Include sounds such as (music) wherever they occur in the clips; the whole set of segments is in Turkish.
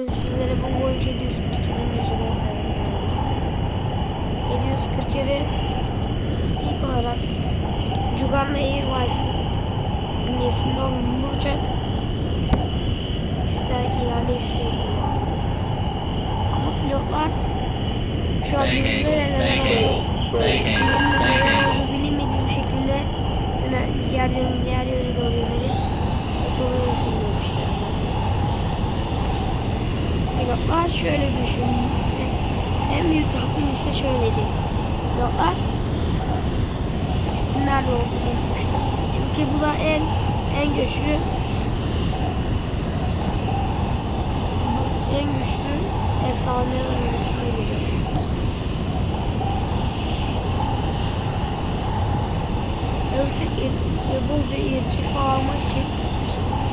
Sizlere bu boyunca 742 yüzüne efendim. 747 ilk olarak Jugan'la Airwise'ın bünyesinde olan bu uçak ister ilerleyip seyrediyor. Ama pilotlar şu an bizlere neden olduğu, neden olduğu bilinmediği bir şekilde yöne, diğer, Pilotlar şöyle düşün. En büyük tahmin ise şöyleydi. Pilotlar pistin nerede olduğunu. Yani ki bu da en en güçlü en güçlü efsaneler arasında gelir. Ölçek irti ve bolca irtifa almak için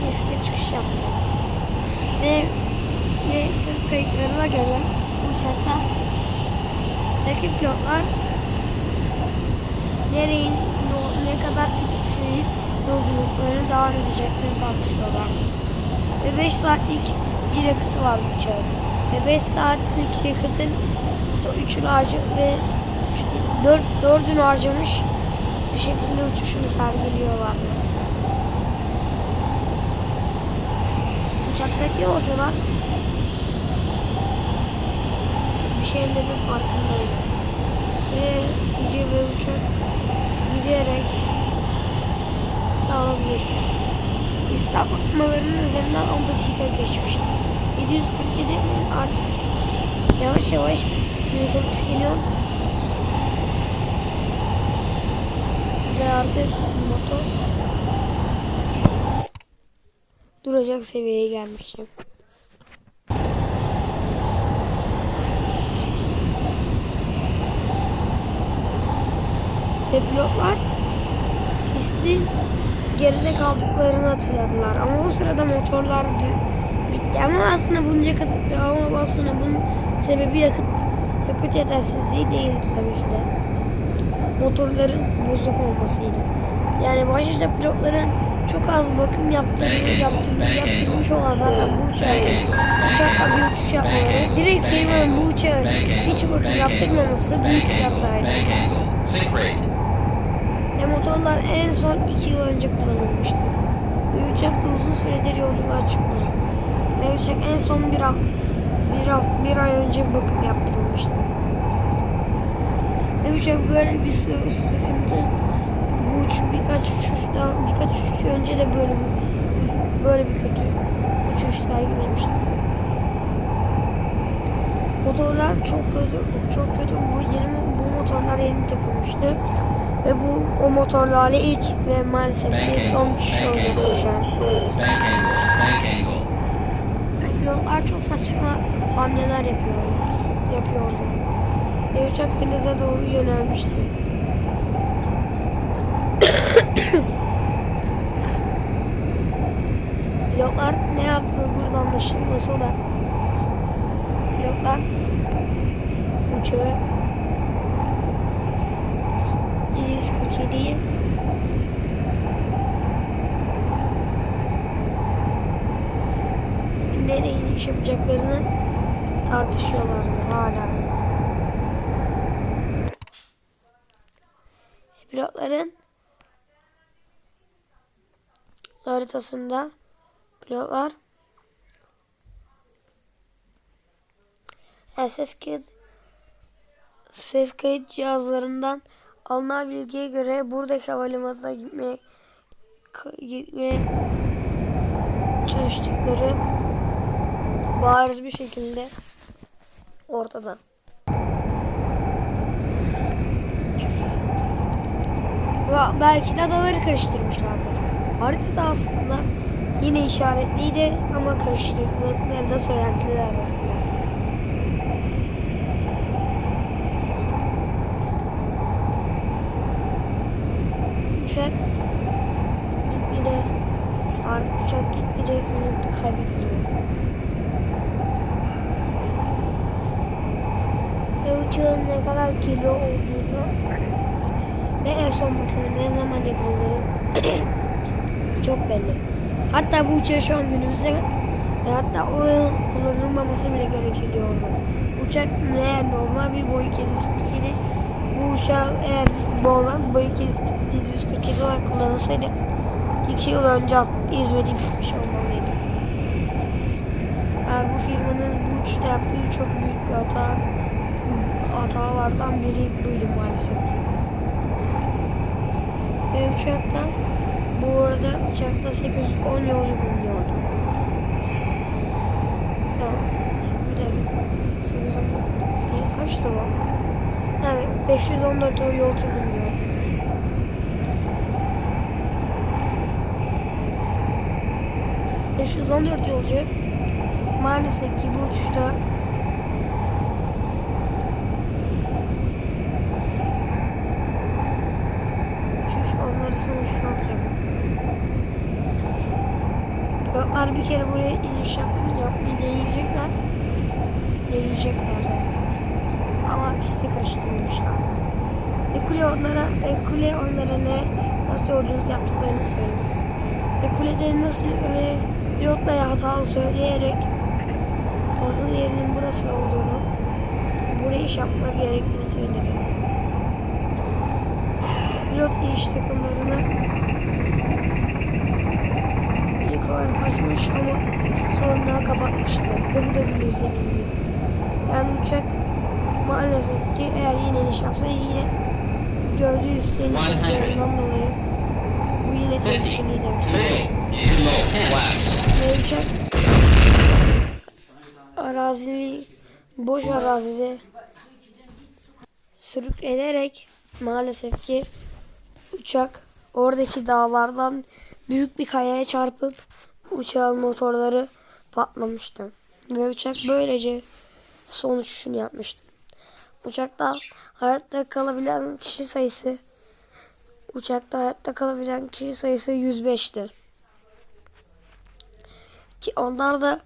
piste çıkış yaptı. Ve ve kayıtlarına göre uçakta takip pilotlar nereye no- ne kadar fikseyip yolculuklarını devam edeceklerini tartışıyorlar. Ve 5 saatlik bir yakıtı var uçağın. Ve 5 saatlik yakıtın 3'ünü harcı ve 4 dördünü harcamış bir şekilde uçuşunu sergiliyorlar. Uçaktaki yolcular şeylerin farkındaydı. Ve gidiyor ve uçak giderek vazgeçti. İstanbul'ların üzerinden 10 dakika geçmişti. 747 artık yavaş yavaş motor tükeniyor. Ve artık motor duracak seviyeye gelmiştim. Ve pilotlar pistin geride kaldıklarını hatırladılar. Ama o sırada motorlar bitti. Ama aslında bunun yakıt, ama aslında bunun sebebi yakıt, yakıt yetersizliği değildi tabii ki de. Motorların bozuk olmasıydı. Yani başta pilotların çok az bakım yaptırmış, yaptırmış, yaptırmış olan zaten bu uçağı, uçakla bir uçuş yapmaları, direkt firmanın bu uçağı hiç bakım yaptırmaması büyük bir hataydı. Ve motorlar en son 2 yıl önce kullanılmıştı. Ve uçak da uzun süredir yolculuğa çıkmadı. Ve uçak en son bir, haf- bir, haf- bir ay önce bakım yaptırılmıştı. Ve uçak böyle bir sı- sıkıntı bu uç birkaç uçuştan birkaç uçuş önce de böyle bir böyle bir kötü uçuş sergilemişti. Motorlar çok kötü, çok kötü. Bu yeni bu motorlar yeni takılmıştı. Ve bu o motorlarla ilk ve maalesef ki son uçuş olacak şu an. Pilotlar çok saçma hamleler yapıyor, yapıyordu. Ve uçak denize doğru yönelmişti. (coughs) Pilotlar ne yaptığı burada anlaşılmasa da pilotlar uçağı 747'yi nereye iniş yapacaklarını tartışıyorlardı hala. Pilotların haritasında pilotlar ses kayıt ses kayıt cihazlarından alınan bilgiye göre buradaki havalimanına gitmeye gitmeye çalıştıkları bariz bir şekilde ortada. Belki de adaları karıştırmışlardır. Haritada aslında yine işaretliydi ama karıştırdıkları da söylentiler arasında. Uçak gitgide artık uçak gitgide umut kaybediliyor. Ve uçağın ne kadar kilo olduğunu ve en son bakımı ne zaman yapıldığı (clears throat) çok belli. Hatta bu uçağı şu an günümüzde Ve hatta o yıl kullanılmaması bile gerekiyordu. Uçak eğer normal bir Boeing 747 bu uçağı eğer normal Boeing 747 olarak kullanılsaydı 2 yıl önce hizmeti bitmiş olmalıydı. Yani bu firmanın bu uçuşta yaptığı çok büyük bir hata hatalardan biri buydu maalesef ki. Ve uçakta bu arada uçakta 810 yolcu bulunuyordu. Ya, bir dakika. 810 ne kaçtı o? Evet 514 o yolcu bulunuyordu. ...514 yolcu... ...maalesef ki bu uçuşta... ...uçuş onları sonuçlandırıyor. Pilotlar bir kere buraya iniş yap, yapmayı deneyecekler. Deneyecekler pisti karıştırmışlar. Ve kule onlara, ve kule onlara ne, nasıl yolculuk yaptıklarını söylüyor. Ve kulede nasıl ve pilotlara hatalı söyleyerek asıl yerinin burası olduğunu, buraya iş yapmaları gerektiğini söyledi. Pilot iniş takımlarına ilk olarak açmış ama sonra kapatmıştı. Ve bu da biliniyor. Yani uçak maalesef ki eğer yine iniş yapsaydı yine gördüğü üstü iniş yapacağından dolayı bu yine tehlikeliydi. Ve uçak arazili boş arazide sürüklenerek maalesef ki uçak oradaki dağlardan büyük bir kayaya çarpıp uçağın motorları patlamıştı. Ve uçak böylece son uçuşunu yapmıştı. Uçakta hayatta kalabilen kişi sayısı uçakta hayatta kalabilen kişi sayısı 105'ti. Ki onlar da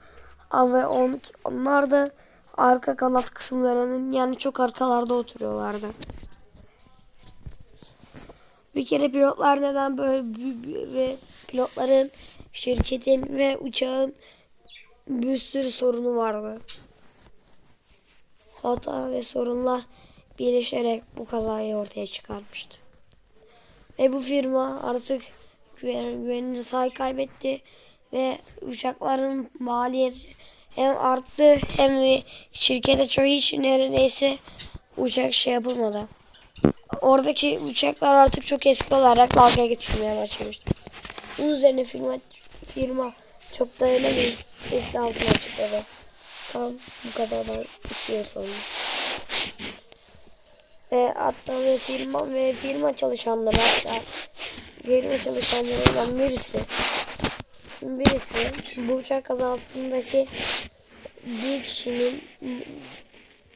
ve on, onlar da arka kanat kısımlarının yani çok arkalarda oturuyorlardı. Bir kere pilotlar neden böyle ve pilotların şirketin ve uçağın bir sürü sorunu vardı. Hata ve sorunlar birleşerek bu kazayı ortaya çıkarmıştı. Ve bu firma artık güven, güvenini say kaybetti ve uçakların maliyeti hem arttı hem de şirkete çoğu iş neredeyse uçak şey yapılmadı. Oradaki uçaklar artık çok eski olarak dalga geçirmeye başlamıştı. Bunun üzerine firma, firma çok dayanamayıp iflasını açıkladı. Tam bu kadardan iki yıl sonra. Ve hatta ve firma ve firma çalışanları hatta firma çalışanlarından birisi birisi bu uçak kazasındaki bir kişinin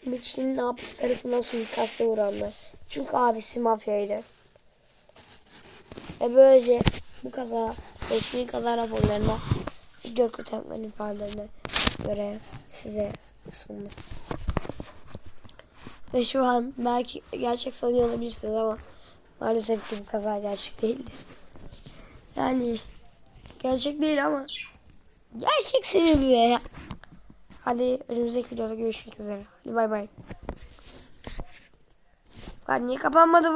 bir kişinin abisi tarafından suikaste uğrandı. Çünkü abisi mafyaydı. Ve böylece bu kaza resmi kaza raporlarına video kurtarmanın ifadelerine göre size sundum. Ve şu an belki gerçek sanıyor olabilirsiniz ama maalesef ki bu kaza gerçek değildir. Yani gerçek değil ama gerçek sebebi be. Hadi önümüzdeki videoda görüşmek üzere. Hadi bay bay. Lan niye kapanmadı bu?